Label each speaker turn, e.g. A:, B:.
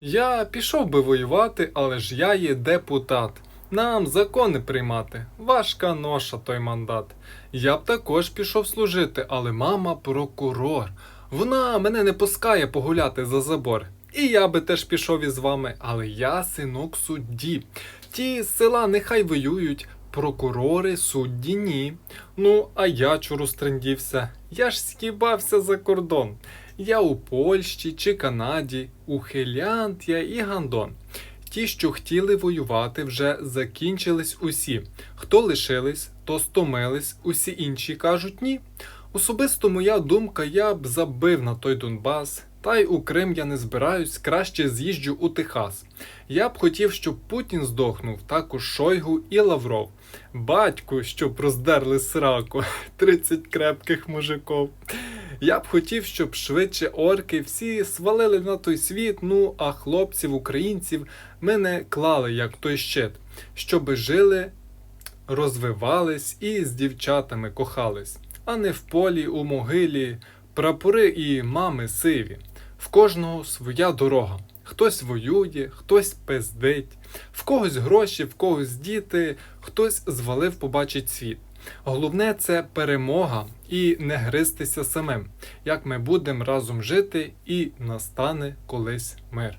A: Я пішов би воювати, але ж я є депутат. Нам закони приймати. Важка ноша той мандат. Я б також пішов служити, але мама прокурор. Вона мене не пускає погуляти за забор. І я би теж пішов із вами, але я синок судді. Ті з села нехай воюють, прокурори судді ні. Ну, а я стрендівся. Я ж скібався за кордон. Я у Польщі чи Канаді, ухилянт я і гандон. Ті, що хотіли воювати, вже закінчились усі. Хто лишились, то стомились, усі інші кажуть ні. Особисто моя думка, я б забив на той Донбас, та й у Крим я не збираюсь, краще з'їжджу у Техас. Я б хотів, щоб Путін здохнув, також Шойгу і Лавров. Батьку, щоб роздерли сраку, 30 крепких мужиков. Я б хотів, щоб швидше орки всі свалили на той світ, ну а хлопців, українців мене клали як той щит, щоби жили, розвивались і з дівчатами кохались, а не в полі, у могилі, прапори і мами сиві. В кожного своя дорога. Хтось воює, хтось пиздить, в когось гроші, в когось діти, хтось звалив побачить світ. Головне це перемога і не гристися самим, як ми будемо разом жити, і настане колись мир.